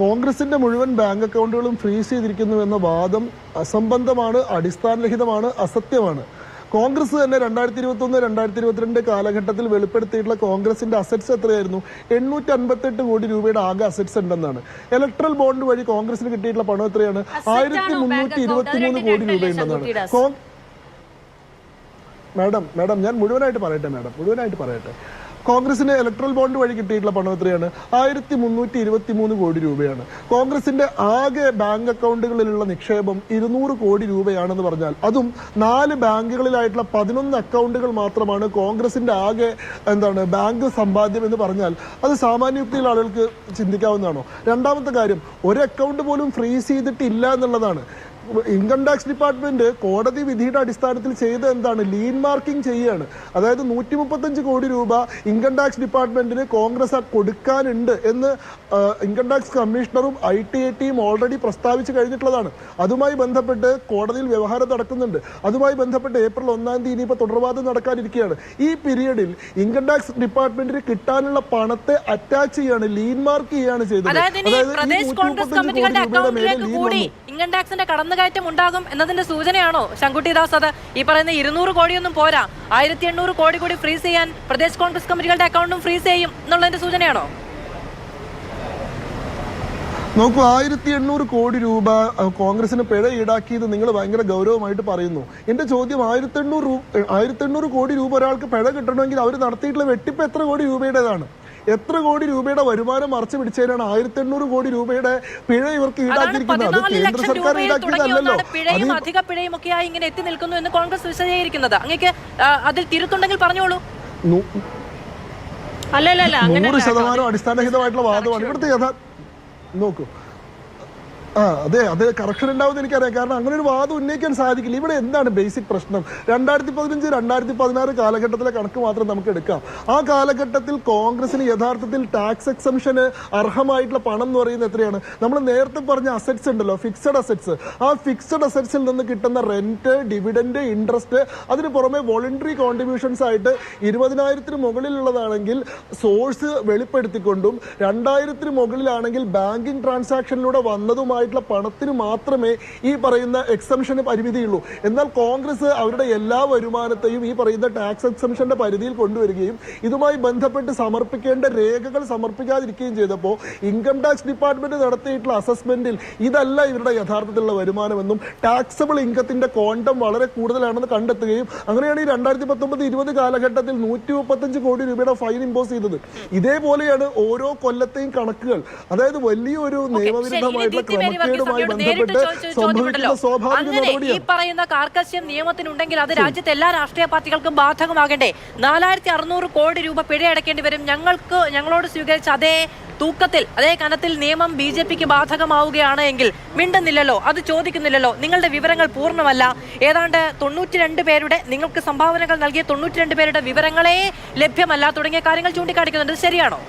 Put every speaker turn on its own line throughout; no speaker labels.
കോൺഗ്രസിന്റെ മുഴുവൻ bank അക്കൗണ്ടുകളും freeze ചെയ്തിരിക്കുന്നു എന്ന വാദം അസംബന്ധമാണ് അടിസ്ഥാനരഹിതമാണ് അസത്യമാണ്. കോൺഗ്രസ് തന്നെ രണ്ടായിരത്തി ഇരുപത്തി ഒന്ന് രണ്ടായിരത്തി ഇരുപത്തിരണ്ട് കാലഘട്ടത്തിൽ വെളിപ്പെടുത്തിയിട്ടുള്ള കോൺഗ്രസിന്റെ അസറ്റ്സ് എത്രയായിരുന്നു? എണ്ണൂറ്റി അൻപത്തെട്ട് കോടി രൂപയുടെ ആകെ അസറ്റ്സ് ഉണ്ടെന്നാണ്. ഇലക്ട്രൽ ബോണ്ട് വഴി കോൺഗ്രസിന് കിട്ടിയിട്ടുള്ള പണം എത്രയാണ്? ആയിരത്തി മുന്നൂറ്റി ഇരുപത്തി മൂന്ന് കോടി രൂപയുണ്ടെന്നാണ്. മാഡം മാഡം ഞാൻ മുഴുവനായിട്ട് പറയട്ടെ മാഡം മുഴുവനായിട്ട് പറയട്ടെ. കോൺഗ്രസിന് ഇലക്ട്രൽ ബോണ്ട് വഴി കിട്ടിയിട്ടുള്ള പണം എത്രയാണ്? ആയിരത്തി മുന്നൂറ്റി ഇരുപത്തി മൂന്ന് കോടി രൂപയാണ്. കോൺഗ്രസിന്റെ ആകെ ബാങ്ക് അക്കൗണ്ടുകളിലുള്ള നിക്ഷേപം ഇരുന്നൂറ് കോടി രൂപയാണെന്ന് പറഞ്ഞാൽ അതും നാല് ബാങ്കുകളിലായിട്ടുള്ള പതിനൊന്ന് അക്കൗണ്ടുകൾ മാത്രമാണ് കോൺഗ്രസിന്റെ ആകെ എന്താണ് ബാങ്ക് സമ്പാദ്യം എന്ന് പറഞ്ഞാൽ. അത് സാമാന്യയുക്തിയുള്ള ആളുകൾക്ക് ചിന്തിക്കാവുന്നതാണോ? രണ്ടാമത്തെ കാര്യം ഒരു അക്കൗണ്ട് പോലും ഫ്രീസ് ചെയ്തിട്ടില്ല എന്നുള്ളതാണ്. ഇൻകം ടാക്സ് ഡിപ്പാർട്ട്മെന്റ് കോടതി വിധിയുടെ അടിസ്ഥാനത്തിൽ ചെയ്ത എന്താണ്? ലീൻ മാർക്കിംഗ് ചെയ്യാണ്. അതായത് നൂറ്റി മുപ്പത്തഞ്ച് കോടി രൂപ ഇൻകം ടാക്സ് ഡിപ്പാർട്ട്മെന്റിന് കോൺഗ്രസ് കൊടുക്കാനുണ്ട് എന്ന് ഇൻകം ടാക്സ് കമ്മീഷണറും ഐ ടി എ ടിയും ഓൾറെഡി പ്രസ്താവിച്ചു കഴിഞ്ഞിട്ടുള്ളതാണ്. അതുമായി ബന്ധപ്പെട്ട് കോടതിയിൽ വ്യവഹാരം നടക്കുന്നുണ്ട്. അതുമായി ബന്ധപ്പെട്ട് ഏപ്രിൽ ഒന്നാം തീയതി ഇനിയിപ്പോൾ തുടർവാദം നടക്കാനിരിക്കുകയാണ്. ഈ പീരീഡിൽ ഇൻകം ടാക്സ് ഡിപ്പാർട്ട്മെന്റിന് കിട്ടാനുള്ള പണത്തെ അറ്റാച്ച് ചെയ്യാണ് ലീൻ മാർക്ക് ചെയ്യാണ് ചെയ്തത്.
അതായത്
ഈ 135
കമ്മിറ്റികളുടെ
കോടി രൂപയുടെ മേലെ ലീൻ വന്നു.
ഇൻകം ടാക്സിന്റെ കടന്നുകയറ്റം ഉണ്ടാകും എന്നതിന്റെ സൂചനയാണോ ശങ്കുട്ടിദാസ് അത് ഈ പറയുന്ന ഇരുന്നൂറ് കോടിയൊന്നും പോരാ. ആയിരത്തി എണ്ണൂറ് കോടി കൂടി ഫ്രീസ് ചെയ്യാൻ പ്രദേശ് കോൺഗ്രസ് കമ്മിറ്റികളുടെ അക്കൗണ്ടും ഫ്രീസ് ചെയ്യും എന്നുള്ളതിന്റെ സൂചനയാണോ?
നോക്കൂ ആയിരത്തി എണ്ണൂറ് കോടി രൂപ കോൺഗ്രസിന് പിഴ ഈടാക്കിയത് നിങ്ങൾ ഭയങ്കര ഗൗരവമായിട്ട് പറയുന്നു. എന്റെ ചോദ്യം ആയിരത്തി എണ്ണൂറ് ആയിരത്തി എണ്ണൂറ് കോടി രൂപ ഒരാൾക്ക് പിഴ കിട്ടണമെങ്കിൽ അവർ നടത്തിയിട്ടുള്ള വെട്ടിപ്പ് എത്ര കോടി രൂപയുടേതാണ്? എത്ര കോടി രൂപയുടെ വരുമാനം മറച്ചു പിടിച്ചതിനാണ് ആയിരത്തി എണ്ണൂറ് കോടി രൂപയുടെ പിഴ ഇവർക്ക് ഈടാക്കിയിരിക്കുന്നത്. അത് കേന്ദ്ര
ലക്ഷം
സർക്കാർ
ഈടാക്കിയതല്ലോ. പിഴയും അധിക പിഴയും ഒക്കെ ആയി ഇങ്ങനെ എത്തി നിൽക്കുന്നു എന്ന് കോൺഗ്രസ് വിശദീകരിക്കുന്നത്. അങ്ങേക്ക് അതിൽ തിരുത്തുണ്ടെങ്കിൽ പറഞ്ഞോളൂ.
നൂറ് ശതമാനം അടിസ്ഥാനഹിതമായിട്ടുള്ള വാദമാണ്. ഇവിടുത്തെ യഥാർത്ഥ നോക്കൂ. ആ അതെ അത് കറക്ഷൻ ഉണ്ടാവും എനിക്കറിയാം. കാരണം അങ്ങനെ ഒരു വാദം ഉന്നയിക്കാൻ സാധിക്കില്ല. ഇവിടെ എന്താണ് ബേസിക് പ്രശ്നം? രണ്ടായിരത്തി പതിനഞ്ച് രണ്ടായിരത്തി പതിനാറ് കാലഘട്ടത്തിലെ കണക്ക് മാത്രം നമുക്ക് എടുക്കാം. ആ കാലഘട്ടത്തിൽ കോൺഗ്രസിന് യഥാർത്ഥത്തിൽ ടാക്സ് എക്സംഷന് അർഹമായിട്ടുള്ള പണം എന്ന് പറയുന്നത് എത്രയാണ്? നമ്മൾ നേരത്തെ പറഞ്ഞ അസറ്റ്സ് ഉണ്ടല്ലോ ഫിക്സഡ് അസറ്റ്സ് ആ ഫിക്സഡ് അസറ്റ്സിൽ നിന്ന് കിട്ടുന്ന റെന്റ് ഡിവിഡന്റ് ഇൻട്രസ്റ്റ് അതിന് പുറമെ വോളണ്ടറി കോൺട്രിബ്യൂഷൻസ് ആയിട്ട് ഇരുപതിനായിരത്തിന് മുകളിലുള്ളതാണെങ്കിൽ സോഴ്സ് വെളിപ്പെടുത്തിക്കൊണ്ടും രണ്ടായിരത്തിന് മുകളിലാണെങ്കിൽ ബാങ്കിങ് ട്രാൻസാക്ഷനിലൂടെ വന്നതുമായിട്ടുള്ള പണത്തിന് മാത്രമേ ഈ പറയുന്ന എക്സംഷന് പരിമിതിയുള്ളൂ. എന്നാൽ കോൺഗ്രസ് അവരുടെ എല്ലാ വരുമാനത്തെയും ഈ പറയുന്ന ടാക്സ് എക്സംഷന്റെ പരിധിയിൽ കൊണ്ടുവരികയും ഇതുമായി ബന്ധപ്പെട്ട് സമർപ്പിക്കേണ്ട രേഖകൾ സമർപ്പിക്കാതിരിക്കുകയും ചെയ്തപ്പോൾ ഇൻകം ടാക്സ് ഡിപ്പാർട്ട്മെന്റ് നടത്തിയിട്ടുള്ള അസസ്മെന്റിൽ ഇതല്ല ഇവരുടെ യഥാർത്ഥത്തിലുള്ള വരുമാനമെന്നും ടാക്സബിൾ ഇൻകത്തിന്റെ ക്വാണ്ടം വളരെ കൂടുതലാണെന്ന് കണ്ടെത്തുകയും അങ്ങനെയാണ് ഈ രണ്ടായിരത്തി പത്തൊമ്പത് ഇരുപത് കാലഘട്ടത്തിൽ നൂറ്റി മുപ്പത്തഞ്ച് കോടി രൂപയുടെ ഫൈൻ ഇമ്പോസ് ചെയ്തത്. ഇതേപോലെയാണ് ഓരോ കൊല്ലത്തെയും കണക്കുകൾ. അതായത് വലിയൊരു നിയമവിരുദ്ധമായിട്ടുള്ള ബന്ധപ്പെട്ട് സംഭവിക്കുന്ന സ്വാഭാവിക
അങ്ങനെ ഈ പറയുന്ന കാർക്കശ്യം നിയമത്തിനുണ്ടെങ്കിൽ അത് രാജ്യത്തെ എല്ലാ രാഷ്ട്രീയ പാർട്ടികൾക്കും ബാധകമാകണ്ടേ? നാലായിരത്തി അറുന്നൂറ് കോടി രൂപ പിഴ അടയ്ക്കേണ്ടി വരും. ഞങ്ങൾക്ക് ഞങ്ങളോട് സ്വീകരിച്ച അതേ തൂക്കത്തിൽ അതേ കനത്തിൽ നിയമം ബി ജെ പിക്ക് ബാധകമാവുകയാണ് എങ്കിൽ മിണ്ടുന്നില്ലല്ലോ? അത് ചോദിക്കുന്നില്ലല്ലോ? നിങ്ങളുടെ വിവരങ്ങൾ പൂർണമല്ല. ഏതാണ്ട് തൊണ്ണൂറ്റി രണ്ട് പേരുടെ നിങ്ങൾക്ക് സംഭാവനകൾ നൽകിയ തൊണ്ണൂറ്റി രണ്ട് പേരുടെ വിവരങ്ങളെ ലഭ്യമല്ല. തുടങ്ങിയ കാര്യങ്ങൾ ചൂണ്ടിക്കാണിക്കുന്നുണ്ട്. ശരിയാണോ?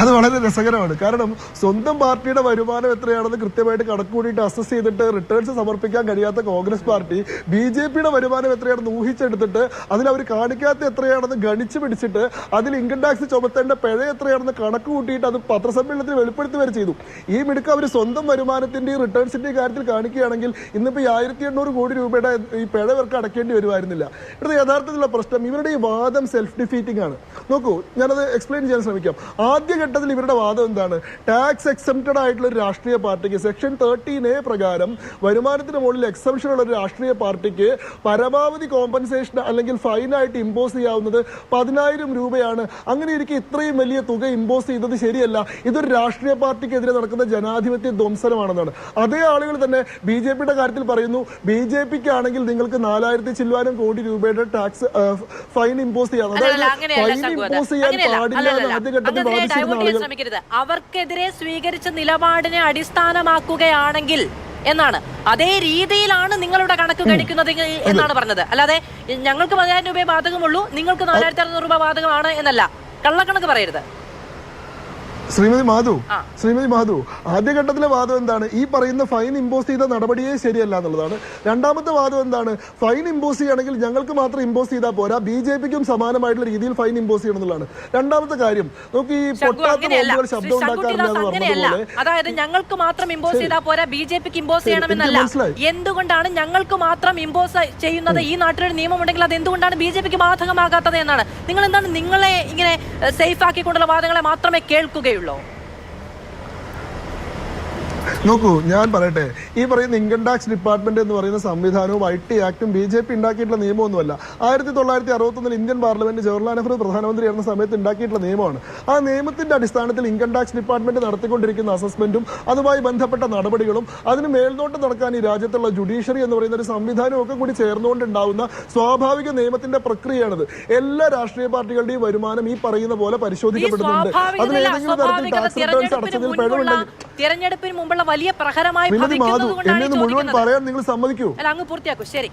അത് വളരെ രസകരമാണ്. കാരണം സ്വന്തം പാർട്ടിയുടെ വരുമാനം എത്രയാണെന്ന് കൃത്യമായിട്ട് കണക്ക് കൂടിയിട്ട് അസസ് ചെയ്തിട്ട് റിട്ടേൺസ് സമർപ്പിക്കാൻ കഴിയാത്ത കോൺഗ്രസ് പാർട്ടി ബി ജെ പിയുടെ വരുമാനം എത്രയാണെന്ന് ഊഹിച്ചെടുത്തിട്ട് അതിൽ അവർ കാണിക്കാത്ത എത്രയാണെന്ന് ഗണിച്ചു പിടിച്ചിട്ട് അതിൽ ഇൻകം ടാക്സ് ചുമത്തേണ്ട പിഴ എത്രയാണെന്ന് കണക്ക് കൂട്ടിയിട്ട് അത് പത്രസമ്മേളനത്തിൽ വെളിപ്പെടുത്തി വരെ ചെയ്തു. ഈ മിടുക്ക് അവർ സ്വന്തം വരുമാനത്തിന്റെയും റിട്ടേൺസിന്റെയും കാര്യത്തിൽ കാണിക്കുകയാണെങ്കിൽ ഇന്നിപ്പോൾ ഈ ആയിരത്തി എണ്ണൂറ് കോടി രൂപയുടെ ഈ പിഴ ഇവർക്ക് അടയ്ക്കേണ്ടി വരുമായിരുന്നില്ല. ഇവിടുത്തെ യഥാർത്ഥത്തിലുള്ള പ്രശ്നം ഇവരുടെ ഈ വാദം സെൽഫ് ഡിഫീറ്റിംഗ് ആണ്. നോക്കൂ ഞാനത് എക്സ്പ്ലെയിൻ ചെയ്യാൻ ശ്രമിക്കാം. ആദ്യഘട്ടത്തിൽ ഇവരുടെ വാദം എന്താണ്? ടാക്സ് എക്സംപ്റ്റഡ് ആയിട്ടുള്ള ഒരു രാഷ്ട്രീയ പാർട്ടിക്ക് സെക്ഷൻ തേർട്ടീൻ എ പ്രകാരം വരുമാനത്തിന് മുകളിൽ എക്സംഷൻ ഉള്ള ഒരു രാഷ്ട്രീയ പാർട്ടിക്ക് പരമാവധി കോമ്പൻസേഷൻ അല്ലെങ്കിൽ ഫൈനായിട്ട് ഇമ്പോസ് ചെയ്യാവുന്നത് പതിനായിരം രൂപയാണ്. അങ്ങനെ ഇരിക്കെ ഇത്രയും വലിയ തുക ഇമ്പോസ് ചെയ്തത് ശരിയല്ല. ഇതൊരു രാഷ്ട്രീയ പാർട്ടിക്കെതിരെ നടക്കുന്ന ജനാധിപത്യ ധ്വംസനമാണെന്നാണ്. അതേ ആളുകൾ തന്നെ ബി ജെ പിയുടെ കാര്യത്തിൽ പറയുന്നു ബി ജെ പിക്ക് ആണെങ്കിൽ നിങ്ങൾക്ക് നാലായിരത്തി ചില്ലുവാനും കോടി രൂപയുടെ ടാക്സ് ഫൈൻ ഇമ്പോസ് ചെയ്യാം. അതായത് ഫൈൻ. ഇമ്പോസ് ചെയ്യാൻ പാടില്ല എന്ന്. ആദ്യഘട്ടത്തിൽ വാദിച്ചിരുന്ന
ശ്രമിക്കരുത്. അവർക്കെതിരെ സ്വീകരിച്ച നിലപാടിനെ അടിസ്ഥാനമാക്കുകയാണെങ്കിൽ എന്നാണ്. അതേ രീതിയിലാണ് നിങ്ങളുടെ കണക്ക് കഴിക്കുന്നത് എന്നാണ് പറഞ്ഞത്. അല്ലാതെ ഞങ്ങൾക്ക് പതിനായിരം രൂപയെ ബാധകമുള്ളൂ. നിങ്ങൾക്ക് നാലായിരത്തി അറുന്നൂറ് രൂപ ബാധകമാണ് എന്നല്ല. കള്ളക്കണക്ക് പറയരുത്.
ശ്രീമതി മാധു. ശ്രീമതി മാധു ആദ്യഘട്ടത്തിലെ വാദം എന്താണ്? ഈ പറയുന്ന ഫൈൻ ഇമ്പോസ് ചെയ്ത നടപടിയെ ശരിയല്ല എന്നുള്ളതാണ്. രണ്ടാമത്തെ വാദം എന്താണ്? ഫൈൻ ഇമ്പോസ് ചെയ്യുകയാണെങ്കിൽ ഞങ്ങൾക്ക് മാത്രം ഇമ്പോസ് ചെയ്താൽ പോരാ. ബി ജെ പിക്കും സമാനമായിട്ടുള്ള രീതിയിൽ ഫൈൻ ഇമ്പോസ് ചെയ്യണം എന്നുള്ളതാണ്. രണ്ടാമത്തെ കാര്യം നോക്കി ഈ പൊട്ടാത്ത ബോംബുകൾ ശബ്ദം ഉണ്ടാക്കാറില്ല
അതായത് ഞങ്ങൾക്ക് മാത്രം ഇമ്പോസ് ചെയ്താൽ പോരാ. ബി ജെ പിക്ക് ഇമ്പോസ് ചെയ്യണമെന്നല്ല എന്തുകൊണ്ടാണ് ഞങ്ങൾക്ക് മാത്രം ഇമ്പോസ് ചെയ്യുന്നത് ഈ നാട്ടിലൊരു നിയമം ഉണ്ടെങ്കിൽ അത് എന്തുകൊണ്ടാണ് ബി ജെ പിക്ക് ബാധകമാകാത്തത് എന്നാണ്? നിങ്ങൾ എന്താണ് നിങ്ങളെ ഇങ്ങനെ സേഫ് ആക്കിക്കൊണ്ടുള്ള വാദങ്ങളെ മാത്രമേ കേൾക്കുകയുള്ളൂ.
二楼 നോക്കൂ ഞാൻ പറയട്ടെ. ഈ പറയുന്ന ഇൻകം ടാക്സ് ഡിപ്പാർട്ട്മെന്റ് എന്ന് പറയുന്ന സംവിധാനവും ഐ ടി ആക്ടും ബി ജെ പി ഉണ്ടാക്കിയിട്ടുള്ള നിയമമൊന്നുമല്ല. ആയിരത്തി തൊള്ളായിരത്തി അറുപത്തൊന്നിൽ ഇന്ത്യൻ പാർലമെന്റ് ജവഹർലാൽ നെഹ്റു പ്രധാനമന്ത്രിയായിരുന്ന സമയത്ത് ഉണ്ടാക്കിയിട്ടുള്ള നിയമമാണ്. ആ നിയമത്തിന്റെ അടിസ്ഥാനത്തിൽ ഇൻകം ടാക്സ് ഡിപ്പാർട്ട്മെന്റ് നടത്തിക്കൊണ്ടിരിക്കുന്ന അസസ്മെന്റും അതുമായി ബന്ധപ്പെട്ട നടപടികളും അതിന് മേൽനോട്ടം നടക്കാൻ ഈ രാജ്യത്തുള്ള ജുഡീഷ്യറി എന്ന് പറയുന്ന ഒരു സംവിധാനവും ഒക്കെ കൂടി ചേർന്നുകൊണ്ടുണ്ടാവുന്ന സ്വാഭാവിക നിയമത്തിന്റെ പ്രക്രിയയാണിത്. എല്ലാ രാഷ്ട്രീയ പാർട്ടികളുടെയും വരുമാനം ഈ പറയുന്ന പോലെ പരിശോധിക്കപ്പെടുന്നുണ്ട്. അതിന് ഏതെങ്കിലും തരത്തിൽ ടാക്സ് റിട്ടേൺസ് അടച്ചതിൽ പിഴവുണ്ടെങ്കിൽ
തിരഞ്ഞെടുപ്പിന് മുമ്പുള്ള വലിയ പ്രഹരമായി ഭവിക്കുന്നത്
മുഴുവൻ പറയാൻ നിങ്ങൾ സമ്മതിക്കൂ.
അല്ല അങ്ങ് പൂർത്തിയാക്കൂ. ശരി.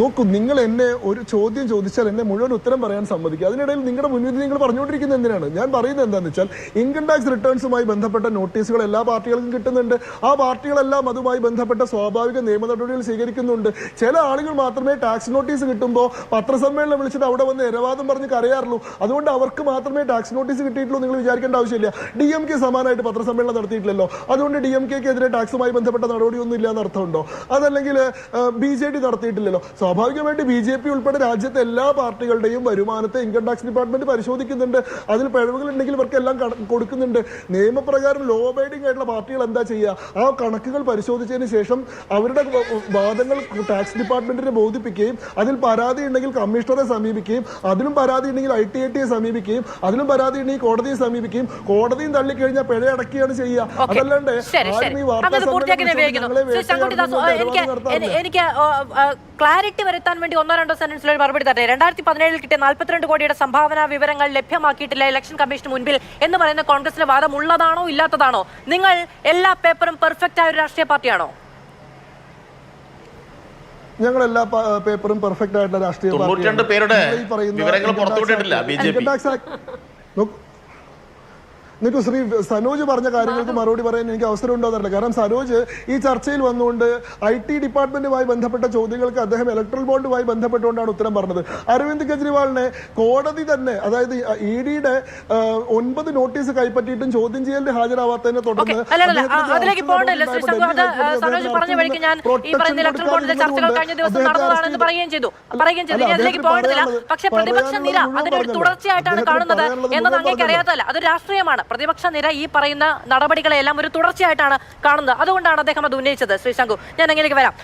നോക്കൂ നിങ്ങൾ എന്നെ ഒരു ചോദ്യം ചോദിച്ചാൽ എന്നെ മുഴുവൻ ഉത്തരം പറയാൻ സമ്മതിക്കുക അതിനിടയിൽ നിങ്ങളുടെ മുൻവിധി നിങ്ങൾ പറഞ്ഞുകൊണ്ടിരിക്കുന്നത് എന്തിനാണ്? ഞാൻ പറയുന്നത് എന്താണെന്ന് വെച്ചാൽ ഇൻകം ടാക്സ് റിട്ടേൺസുമായി ബന്ധപ്പെട്ട നോട്ടീസുകൾ എല്ലാ പാർട്ടികൾക്കും കിട്ടുന്നുണ്ട്. ആ പാർട്ടികളെല്ലാം അതുമായി ബന്ധപ്പെട്ട സ്വാഭാവിക നിയമ നടപടികൾ സ്വീകരിക്കുന്നുണ്ട്. ചില ആളുകൾ മാത്രമേ ടാക്സ് നോട്ടീസ് കിട്ടുമ്പോൾ പത്രസമ്മേളനം വിളിച്ചിട്ട് അവിടെ വന്ന് ഇരവാദം പറഞ്ഞ് കരയാറുള്ളൂ. അതുകൊണ്ട് അവർക്ക് മാത്രമേ ടാക്സ് നോട്ടീസ് കിട്ടിയിട്ടുള്ളൂ നിങ്ങൾ വിചാരിക്കേണ്ട ആവശ്യമില്ല. ഡി എം കെ സമാനമായിട്ട് പത്രസമ്മേളനം നടത്തിയിട്ടില്ലല്ലോ. അതുകൊണ്ട് ഡി എം കെക്കെതിരെ ടാക്സുമായി ബന്ധപ്പെട്ട നടപടിയൊന്നും ഇല്ല എന്നർത്ഥമുണ്ടോ അതല്ലെങ്കിൽ ബി ജെ ഡി നടത്തിയിട്ടില്ലല്ലോ. സ്വാഭാവികമായിട്ട് ബി ജെ പി ഉൾപ്പെടെ രാജ്യത്തെ എല്ലാ പാർട്ടികളുടെയും വരുമാനത്തെ ഇൻകം ടാക്സ് ഡിപ്പാർട്ട്മെന്റ് പരിശോധിക്കുന്നുണ്ട്. അതിൽ പിഴവുകൾ ഉണ്ടെങ്കിൽ ഇവർക്കെല്ലാം എല്ലാം കൊടുക്കുന്നുണ്ട്. നിയമപ്രകാരം ലോ അബൈഡിംഗ് ആയിട്ടുള്ള പാർട്ടികൾ എന്താ ചെയ്യുക? ആ കണക്കുകൾ പരിശോധിച്ചതിന് ശേഷം അവരുടെ വാദങ്ങൾ ടാക്സ് ഡിപ്പാർട്ട്മെന്റിനെ ബോധിപ്പിക്കുകയും അതിൽ പരാതി ഉണ്ടെങ്കിൽ കമ്മീഷണറെ സമീപിക്കുകയും അതിലും പരാതി ഉണ്ടെങ്കിൽ ഐ ടി ഐ ടിയെ സമീപിക്കുകയും അതിലും പരാതി ഉണ്ടെങ്കിൽ കോടതിയെ സമീപിക്കുകയും കോടതിയും തള്ളിക്കഴിഞ്ഞാൽ പിഴ അടക്കുകയാണ് ചെയ്യുക. അതല്ലാണ്ട് ആരും ഈ വാർത്താ
എനിക്ക് ക്ലാരിറ്റി വരുത്താൻ വേണ്ടി ഒന്നോ രണ്ടോ സെന്റൻസിൽ ഒരു മറുപടി തരട്ടെ. രണ്ടായിരത്തി പതിനേഴിൽ കിട്ടിയ നാൽപ്പത്തിരണ്ട് കോടിയുടെ സംഭാവന വിവരങ്ങൾ ലഭ്യമാക്കിയിട്ടില്ല ഇലക്ഷൻ കമ്മീഷന് മുൻപിൽ എന്ന് പറയുന്ന കോൺഗ്രസിന്റെ വാദം ഉള്ളതാണോ ഇല്ലാത്തതാണോ? നിങ്ങൾ എല്ലാ പേപ്പറും പെർഫെക്റ്റ് ആയ ഒരു രാഷ്ട്രീയ പാർട്ടിയാണോ?
ഞങ്ങൾ എല്ലാ പേപ്പറും പെർഫെക്റ്റ് ആയിട്ടുള്ള രാഷ്ട്രീയ പാർട്ടിയാണ്.
പേരുടെ വിവരങ്ങൾ പുറത്തുവിട്ടിട്ടില്ല
Tax
B
Act-
J P.
Income Tax Act- നോക്കൂ. നിൽക്കൂ ശ്രീ സനോജ് പറഞ്ഞ കാര്യങ്ങൾക്ക് മറുപടി പറയാൻ എനിക്ക് അവസരം ഉണ്ടോ എന്നറിയില്ല. കാരണം സനോജ് ഈ ചർച്ചയിൽ വന്നുകൊണ്ട് ഐ ടി ഡിപ്പാർട്ട്മെന്റുമായി ബന്ധപ്പെട്ട ചോദ്യങ്ങൾക്ക് അദ്ദേഹം ഇലക്ട്രൽ ബോർഡുമായി ബന്ധപ്പെട്ടുകൊണ്ടാണ് ഉത്തരം പറഞ്ഞത്. അരവിന്ദ് കെജ്രിവാളിനെ കോടതി തന്നെ അതായത് ഇ ഡിയുടെ ഒൻപത് നോട്ടീസ് കൈപ്പറ്റിയിട്ടും ചോദ്യം ചെയ്യലിന് ഹാജരാവാത്തതിനെ തുടർന്ന്
അതിലേക്ക്
അറസ്റ്റ്
പോകണ്ടല്ലോ ശ്രീ ശങ്കു അത് സനോജ് പറഞ്ഞ വഴിക്ക് ഞാൻ ഈ പറയുന്ന ഇലക്ട്രൽ ചർച്ചകൾ കഴിഞ്ഞ ദിവസം നടന്നതാണെന്ന് പറയുകയും ചെയ്തു. പറയുകയും ചെയ്തു. ഇനി അതിലേക്ക് പക്ഷെ പ്രതിപക്ഷ നിര
പറയാനുള്ളത്
അതിനൊരു തുടർച്ചയായിട്ടാണ് കാണുന്നത് എന്നത് അങ്ങേക്ക്
പറയാനുള്ളത്
അറിയാത്തല്ല അത് രാഷ്ട്രീയമാണ്. പ്രതിപക്ഷ നിര ഈ പറയുന്ന നടപടികളെല്ലാം ഒരു തുടർച്ചയായിട്ടാണ് കാണുന്നത്. അതുകൊണ്ടാണ് അദ്ദേഹം അത് ഉന്നയിച്ചത്. ശ്രീ ശങ്കു ഞാൻ എങ്ങനെയൊക്കെ വരാം.